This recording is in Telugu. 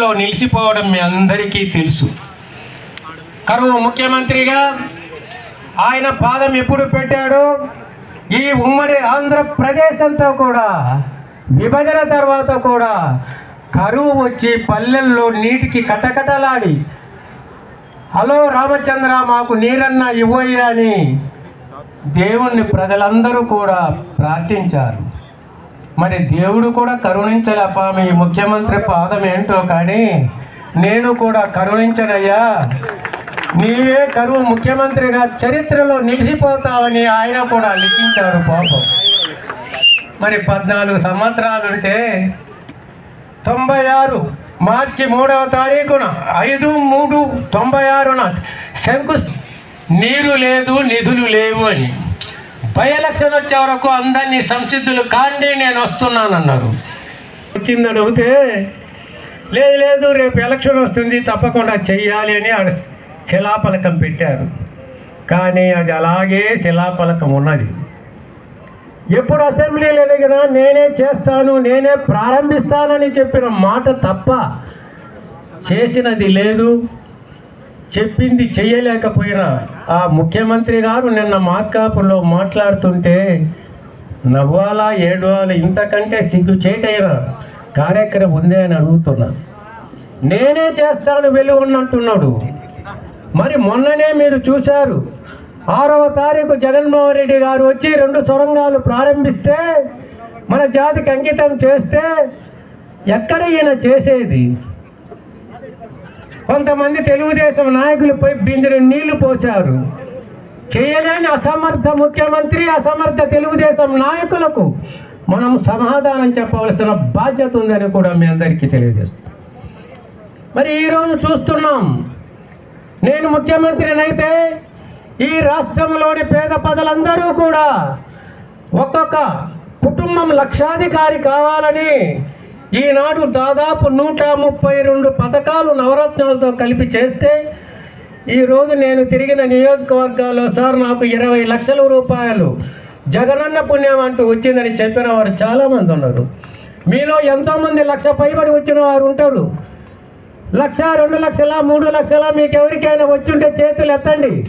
చరిత్రలో నిలిచిపోవడం మీ అందరికీ తెలుసు. కరువు ముఖ్యమంత్రిగా ఆయన పాదం ఎప్పుడు పెట్టాడు ఈ ఉమ్మడి ఆంధ్రప్రదేశ్ అంతా కూడా విభజన తర్వాత కూడా కరువు వచ్చి పల్లెల్లో నీటికి కటకటలాడి హలో రామచంద్ర మాకు నీరన్న ఇవ్వయ్యా అని దేవుణ్ణి ప్రజలందరూ కూడా ప్రార్థించారు. మరి దేవుడు కూడా కరుణించలేప మీ ముఖ్యమంత్రి పాదం ఏంటో కానీ నేను కూడా కరుణించనయ్యా. నీవే కరువు ముఖ్యమంత్రిగా చరిత్రలో నిలిచిపోతావని ఆయన కూడా లిఖించారు పాపం. మరి పద్నాలుగు సంవత్సరాలుంటే తొంభై ఆరు మార్చి మూడవ తారీఖున ఐదు మూడు తొంభై ఆరున శంకు నీరు లేదు నిధులు లేవు అని. బై ఎలక్షన్ వచ్చే వరకు అందరినీ సంసిద్ధులు కాండి నేను వస్తున్నానన్నారు. వచ్చిందని అవుతే లేదు లేదు రేపు ఎలక్షన్ వస్తుంది తప్పకుండా చెయ్యాలి అని ఆడ శిలాపలకం పెట్టారు. కానీ అది అలాగే శిలాపలకం ఉన్నది. ఎప్పుడు అసెంబ్లీలో ఎదిగినా నేనే చేస్తాను నేనే ప్రారంభిస్తానని చెప్పిన మాట తప్ప చేసినది లేదు. చెప్పింది చెయ్యలేకపోయినా ఆ ముఖ్యమంత్రి గారు నిన్న మార్కాపులో మాట్లాడుతుంటే నవ్వాలా ఏడవాలా ఇంతకంటే సిగ్గు చేటైన కార్యక్రమం ఉందే అని అడుగుతున్నా. నేనే చేస్తాను వెలుగున్నట్టున్నాడు మరి మొన్ననే మీరు చూశారు ఆరవ తారీఖు జగన్మోహన్ రెడ్డి గారు వచ్చి రెండు సొరంగాలు ప్రారంభిస్తే మన జాతికి అంకితం చేస్తే ఎక్కడ ఈయన చేసేది? కొంతమంది తెలుగుదేశం నాయకులపై పోయి బిందెడు నీళ్ళు పోశారు. చేయలేని అసమర్థ ముఖ్యమంత్రి అసమర్థ తెలుగుదేశం నాయకులకు మనం సమాధానం చెప్పవలసిన బాధ్యత ఉందని కూడా మీ అందరికీ తెలియజేస్తాం మరి ఈరోజు చూస్తున్నాం నేను ముఖ్యమంత్రినైతే ఈ రాష్ట్రంలోని పేద ప్రజలందరూ కూడా ఒక్కొక్క కుటుంబం లక్షాధికారి కావాలని ఈనాడు దాదాపు నూట ముప్పై రెండు పథకాలు నవరత్నాలతో కలిపి చేస్తే ఈరోజు నేను తిరిగిన నియోజకవర్గాల్లో సార్ నాకు ఇరవై లక్షల రూపాయలు జగనన్న పుణ్యం అంటూ వచ్చిందని చెప్పిన వారు చాలామంది ఉన్నారు. మీలో ఎంతోమంది లక్ష పైబడి వచ్చిన వారు ఉంటారు. లక్ష రెండు లక్షల మూడు లక్షల మీకు ఎవరికైనా వచ్చుంటే చేతులు ఎత్తండి